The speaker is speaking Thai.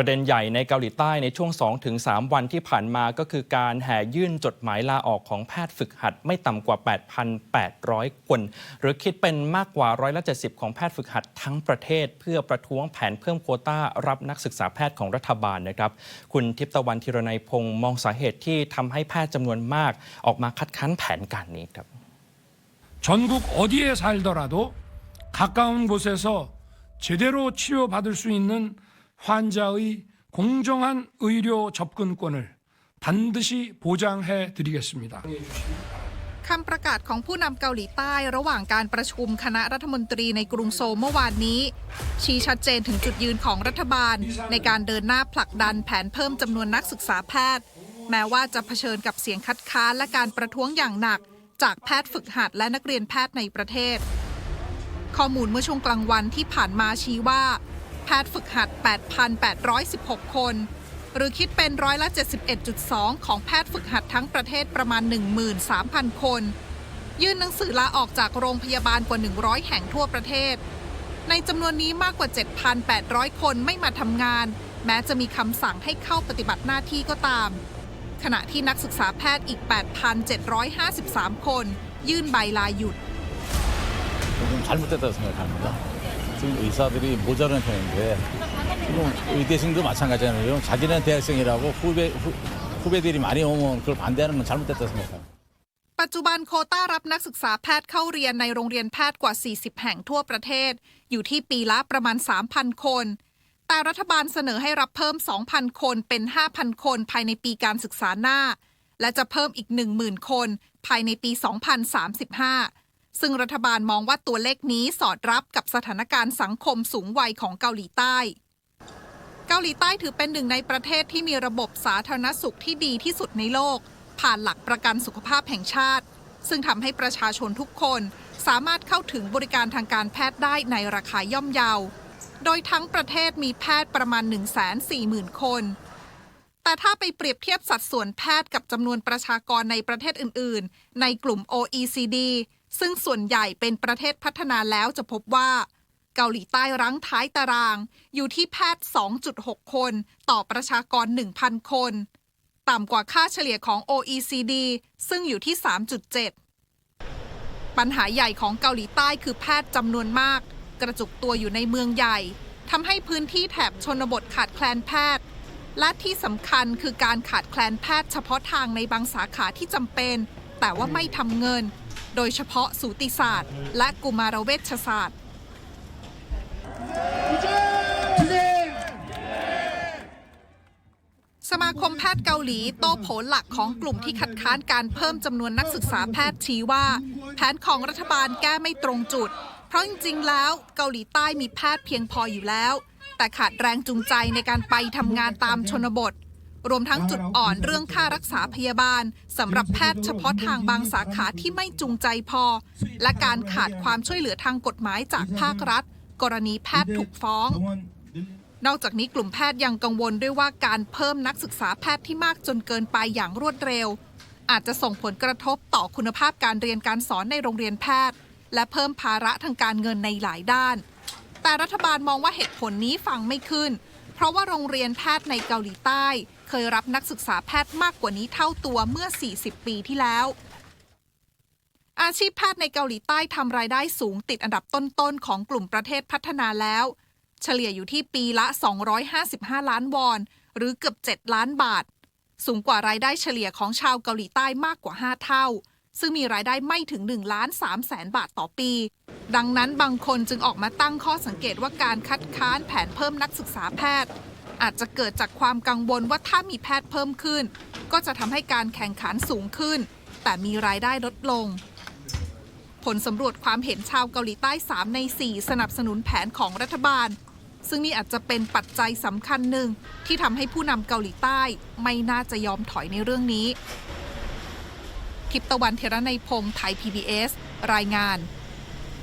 ประเด็นใหญ่ในเกาหลีใต้ในช่วง 2-3 วันที่ผ่านมาก็คือการแห่ยื่นจดหมายลาออกของแพทย์ฝึกหัดไม่ต่ำกว่า 8,800 คน หรือคิดเป็นมากกว่าร้อยละ70 ของแพทย์ฝึกหัดทั้งประเทศ เพื่อประท้วงแผนเพิ่มโควต้ารับนักศึกษาแพทย์ของรัฐบาลนะครับ คุณทิพย์ตะวันธีรนัยพงศ์มองสาเหตุที่ทำให้แพทย์จำนวนมาก ออกมาคัดค้านแผนการนี้ครับ 전국 어디에 살더라도 가까운 곳에서 제대로 치료받을 수 있는 환자의 공정한 의료 접근권을 반드시 보장해 드리겠습니다. คำประกาศของผู้นำเกาหลีใต้ระหว่างการประชุมคณะรัฐมนตรีในกรุงโซลเมื่อวานนี้ ชี้ชัดเจนถึงจุดยืนของรัฐบาล ในการเดินหน้าผลักดันแผนเพิ่มจำนวนนักศึกษาแพทย์ แม้ว่าจะเผชิญกับเสียงคัดค้านและการประท้วงอย่างหนัก จากแพทย์ฝึกหัดและนักเรียนแพทย์ในประเทศ ข้อมูลเมื่อช่วงกลางวันที่ผ่านมาชี้ว่า แพทย์ฝึกหัด 8,816 คน หรือคิดเป็นร้อยละ 71.2 ของแพทย์ฝึกหัดทั้งประเทศประมาณ 13,000 คน ยื่นหนังสือลาออกจากโรงพยาบาลกว่า 100 แห่งทั่วประเทศ ในจำนวนนี้มากกว่า 7,800 คนไม่มาทำงาน แม้จะมีคำสั่งให้เข้าปฏิบัติหน้าที่ก็ตาม ขณะที่นักศึกษาแพทย์อีก 8,753 คน ยื่นใบลาหยุดผมานมันเติมเสนนย์ค่า 지금 의사들이 모자란 편인데 지금 의대생도 마찬가지잖아요. 자기는 대학생이라고 후배 후, 후배들이 많이 오면 그걸 반대하는 건 잘못됐다고 생각합니다. ปัจจุบันโควต้ารับนักศึกษาแพทย์เข้าเรียนในโรงเรียนแพทย์กว่า 40 แห่งทั่วประเทศ อยู่ที่ปีละประมาณ 3,000 คน แต่รัฐบาลเสนอให้รับเพิ่ม 2,000 คนเป็น 5,000 คนภายในปีการศึกษาหน้า และจะเพิ่มอีก 10,000 คนภายในปี 2035 ซึ่งรัฐบาลมองว่าตัวเลขนี้สอดรับกับสถานการณ์สังคมสูงวัยของเกาหลีใต้ เกาหลีใต้ถือเป็นหนึ่งในประเทศที่มีระบบสาธารณสุขที่ดีที่สุดในโลก ผ่านหลักประกันสุขภาพแห่งชาติ ซึ่งทำให้ประชาชนทุกคนสามารถเข้าถึงบริการทางการแพทย์ได้ในราคาย่อมเยา โดยทั้งประเทศมีแพทย์ประมาณ 140,000 คน แต่ถ้าไปเปรียบเทียบสัดส่วนแพทย์กับจำนวนประชากรในประเทศอื่น ๆ ในกลุ่ม OECD ซึ่งส่วนใหญ่เป็นประเทศพัฒนาแล้วจะพบว่า เกาหลีใต้รั้งท้ายตาราง อยู่ที่แพทย์ 2.6 คนต่อประชากร 1,000 คน ต่ำกว่าค่าเฉลี่ยของ OECD ซึ่งอยู่ที่ 3.7 ปัญหาใหญ่ของเกาหลีใต้คือแพทย์จำนวนมาก กระจุกตัวอยู่ในเมืองใหญ่ทำให้พื้นที่แถบชนบทขาดแคลนแพทย์ และที่สำคัญคือการขาดแคลนแพทย์เฉพาะทางในบางสาขาที่จำเป็น แต่ว่าไม่ทำเงิน โดยเฉพาะสูติศาสตร์ และกุมารเวชศาสตร์ สมาคมแพทย์เกาหลีโต้โผลหลักของกลุ่มที่คัดค้านการเพิ่มจำนวนนักศึกษาแพทย์ชี้ว่า แผนของรัฐบาลแก้ไม่ตรงจุด เพราะจริงๆ แล้วเกาหลีใต้มีแพทย์เพียงพออยู่แล้ว แต่ขาดแรงจูงใจในการไปทำงานตามชนบท รวมทั้งจุดอ่อนเรื่องค่ารักษาพยาบาลสำหรับแพทย์เฉพาะทางบางสาขาที่ไม่จูงใจพอ และการขาดความช่วยเหลือทางกฎหมายจากภาครัฐ กรณีแพทย์ถูกฟ้อง นอกจากนี้กลุ่มแพทย์ยังกังวลด้วยว่าการเพิ่มนักศึกษาแพทย์ที่มากจนเกินไปอย่างรวดเร็ว อาจจะส่งผลกระทบต่อคุณภาพการเรียนการสอนในโรงเรียนแพทย์ และเพิ่มภาระทางการเงินในหลายด้าน แต่รัฐบาลมองว่าเหตุผลนี้ฟังไม่ขึ้น เพราะว่าโรงเรียนแพทย์ในเกาหลีใต้เคยรับนักศึกษาแพทย์มากกว่านี้เท่าตัวเมื่อ 40 ปีที่แล้ว อาชีพแพทย์ในเกาหลีใต้ทำรายได้สูงติดอันดับต้นๆของกลุ่มประเทศพัฒนาแล้ว เฉลี่ยอยู่ที่ปีละ 255 ล้านวอน หรือเกือบ 7 ล้านบาท สูงกว่ารายได้เฉลี่ยของชาวเกาหลีใต้มากกว่า 5 เท่าซึ่งมีรายได้ไม่ถึง1ล้าน3แสนบาทต่อปี ดังนั้นบางคนจึงออกมาตั้งข้อสังเกตว่าการคัดค้านแผนเพิ่มนักศึกษาแพทย์ อาจจะเกิดจากความกังวลว่าถ้ามีแพทย์เพิ่มขึ้น ก็จะทำให้การแข่งขันสูงขึ้น แต่มีรายได้ลดลง ผลสำรวจความเห็นชาวเกาหลีใต้ 3 ใน 4 สนับสนุนแผนของรัฐบาล ซึ่งนี่อาจจะเป็นปัจจัยสำคัญหนึ่ง ที่ทำให้ผู้นำเกาหลีใต้ไม่น่าจะยอมถอยในเรื่องนี้ทิพย์ตะวันเทระในพงศ์ไทย PBS รายงาน